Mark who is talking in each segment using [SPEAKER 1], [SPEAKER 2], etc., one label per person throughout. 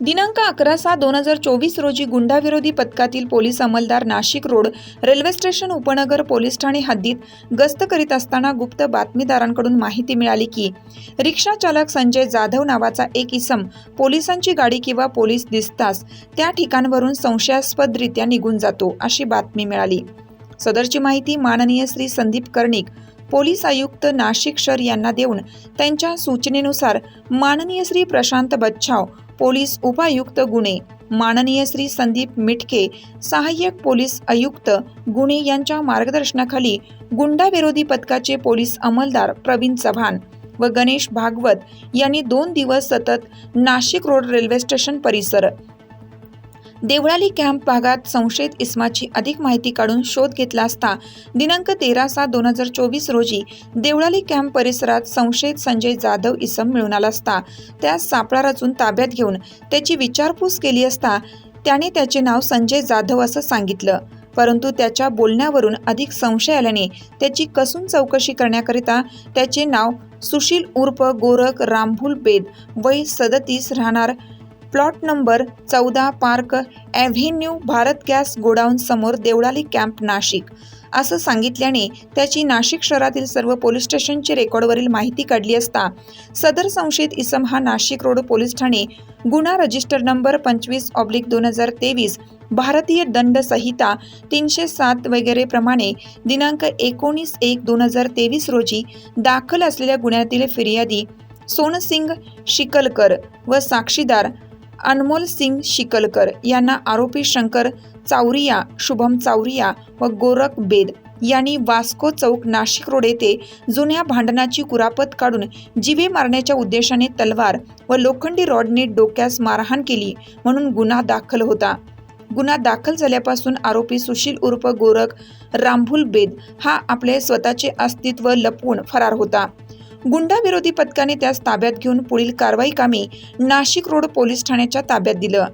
[SPEAKER 1] दिनांक अकरा सहा दोन हजार चोवीस रोजी गुंडाविरोधी पथकातील police अंमलदार Nashik road railway station Upnagar police Thane हद्दीत गस्त करीत असताना गुप्त बातमीदारांकडून माहिती मिळाली की रिक्षा चालक संजय जाधव नावाचा एक इसम पोलिसांची गाडी किंवा पोलीस दिसताच त्या ठिकाणवरून संशयास्पदरित्या निघून जातो अशी बातमी मिळाली. सदरची माहिती माननीय श्री संदीप कर्णिक पोलीस आयुक्त नाशिक शर यांना देऊन त्यांच्या सूचनेनुसार माननीय श्री प्रशांत बच्छाव पोलीस उपायुक्त गुन्हे. माननीय श्री संदीप मिटके सहाय्यक पोलीस आयुक्त गुणे यांच्या मार्गदर्शनाखाली गुंडाविरोधी पथकाचे पोलीस अंमलदार प्रवीण चव्हाण व गणेश भागवत यांनी दोन दिवस सतत नाशिक रोड रेल्वे स्टेशन परिसर देवळाली कॅम्प भागात संशयित इस्माची अधिक माहिती काढून शोध घेतला असता दिनांक तेरा सात दोन हजार चोवीस रोजी देवळाली कॅम्प परिसरात संशयित संजय जाधव इसम मिळून आला असता. त्यास सापळा रचून ताब्यात घेऊन त्याची विचारपूस केली असता त्याने त्याचे नाव संजय जाधव असं सांगितलं. परंतु त्याच्या बोलण्यावरून अधिक संशय आल्याने त्याची कसून चौकशी करण्याकरिता त्याचे नाव सुशील उर्फ गोरख रामभूल बेद वय सदतीस राहणार प्लॉट नंबर चौदा park avenue Bharat gas godown समोर देवळाली कॅम्प नाशिक. असं सांगितल्याने त्याची नाशिक शहरातील सर्व पोलीस स्टेशनची रेकॉर्डवरील माहिती काढली असता सदर संशयित इसम हा नाशिक रोड पोलीस ठाणे गुन्हा रजिस्टर नंबर पंचवीस ऑब्लिक दोन हजार तेवीस भारतीय दंड संहिता तीनशे सात वगैरे प्रमाणे दिनांक एकोणीस एक दोन हजार तेवीस रोजी दाखल असलेल्या गुन्ह्यातील फिर्यादी सोनसिंग शिकलकर व साक्षीदार अनमोल सिंग शिकलकर यांना आरोपी शंकर चावरिया शुभम चावरिया व गोरख बेद यांनी वास्को चौक नाशिक रोड येथे जुन्या भांडणाची कुरापत काढून जीवे मारण्याच्या उद्देशाने तलवार व लोखंडी रॉडने डोक्यास मारहाण केली म्हणून गुन्हा दाखल होता. गुन्हा दाखल झाल्यापासून आरोपी सुशील उर्फ गोरख रामभूल बेद हा आपले स्वतःचे अस्तित्व लपवून फरार होता. गुंडाविरोधी पथकाने त्यास ताब्यात घेऊन पुढील कारवाई कामी नाशिक रोड पोलीस ठाण्याच्या ताब्यात दिलं.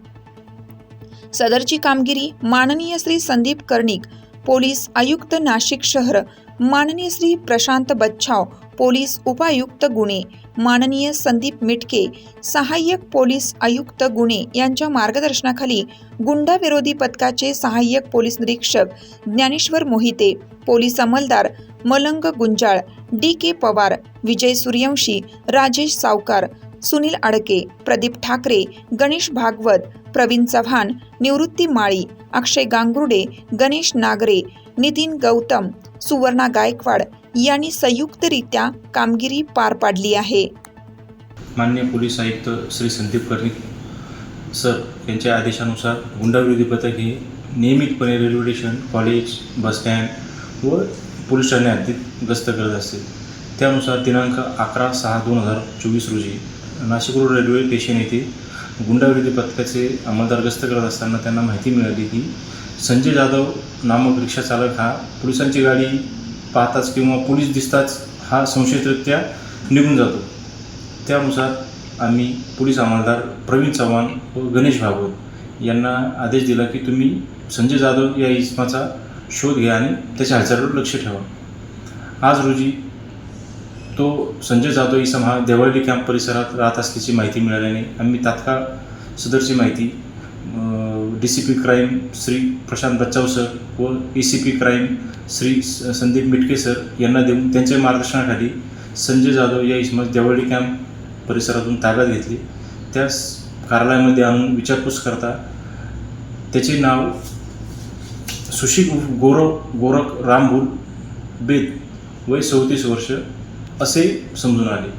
[SPEAKER 1] सदरची कामगिरी माननीय श्री संदीप कर्णिक पोलीस आयुक्त नाशिक शहर माननीय श्री प्रशांत बच्छाव पोलीस उपायुक्त गुणे माननीय संदीप मिटके सहाय्यक पोलीस आयुक्त गुन्हे यांच्या मार्गदर्शनाखाली गुंडाविरोधी पथकाचे सहाय्यक पोलीस निरीक्षक ज्ञानेश्वर मोहिते पोलीस अंमलदार मलंग गुंजाळ डी के पवार विजय सूर्यवंशी राजेश सावकार सुनील अडके प्रदीप ठाकरे गणेश भागवत प्रवीण चव्हाण निवृत्ती माळी अक्षय गांगुर्डे गणेश नागरे नितीन गौतम सुवर्णा गायकवाड यांनी संयुक्तरित्या कामगिरी पार पाडली आहे.
[SPEAKER 2] मान्य पोलीस आयुक्त श्री संदीप कर्णिक सर यांच्या आदेशानुसार गुंडाविरोधी पथक हे नियमितपणे railway station college bus stand व पोलीस ठाण्यात गस्त करत असते. त्यानुसार दिनांक अकरा सहा दोन हजार चोवीस रोजी नाशिक रोड रेल्वे स्टेशन येथे गुंडाविरोधी पथकाचे अंमलदार गस्त करत असताना त्यांना माहिती मिळाली की संजय जाधव नामक रिक्षा चालक हा पोलिसांची गाडी पाहताच किंवा पोलीस दिसताच हा संशयितरित्या निघून जातो. त्यानुसार आम्ही पोलीस अंमलदार प्रवीण चव्हाण व गणेश भागवत यांना आदेश दिला की तुम्ही संजय जाधव या इसमाचा शोध घ्या आणि त्याच्या हालचालीवर लक्ष ठेवा. आज रोजी तो संजय जाधव इसम हा देवळली कॅम्प परिसरात राहत असल्याची माहिती मिळाल्याने आम्ही तात्काळ सदरची माहिती D C P crime Shri Prashant Bachchav sir व A C P crime Shri Sandeep Mitke sir यांना देऊन त्यांच्या मार्गदर्शनाखाली संजय जाधव या इसमास देवळी कॅम्प परिसरातून ताब्यात घेतली. त्या कार्यालयामध्ये आणून विचारपूस करता त्याचे नाव सुशी गोरव गोरख रामभूल बेद वय चौतीस वर्ष असे समजून आले.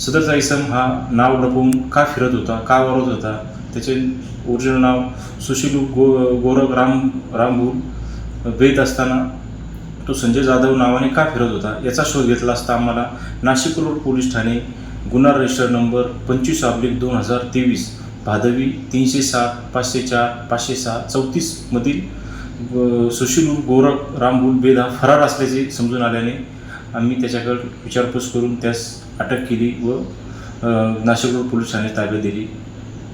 [SPEAKER 2] सदरचा इसम हा नाव लपवून का फिरत होता का वरत होता त्याचे ओरिजिनल नाव सुशील गो गोरख राम रामभूल बेद असताना तो संजय जाधव नावाने का फिरत होता? याचा शोध घेतला असता आम्हाला नाशिक रोड पोलीस ठाणे गुन्हा रजिस्टर नंबर पंचवीस ऑब्लिक दोन हजार तेवीस भादवी तीनशे सात पाचशे चार पाचशे सहा चौतीसमधील सुशीलू सुशील गोरख रामभूल बेद हा फरार असल्याचे समजून आल्याने आम्ही त्याच्याकडे विचारपूस करून त्यास अटक केली व नाशिक रोड पोलीस ठाणे ताब्यात दिली.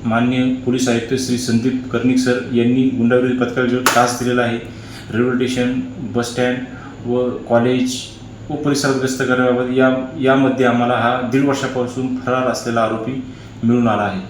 [SPEAKER 2] मान्य पोलीस आयुक्त श्री संदीप कर्णिक सर यांनी गुंडाविरोधी पथकाला जो त्रास दिलेला आहे रेल्वे स्टेशन बसस्टँड व कॉलेज व परिसरात करण्याबाबत या यामध्ये आम्हाला हा दीड वर्षापासून फरार असलेला आरोपी मिळून आला आहे.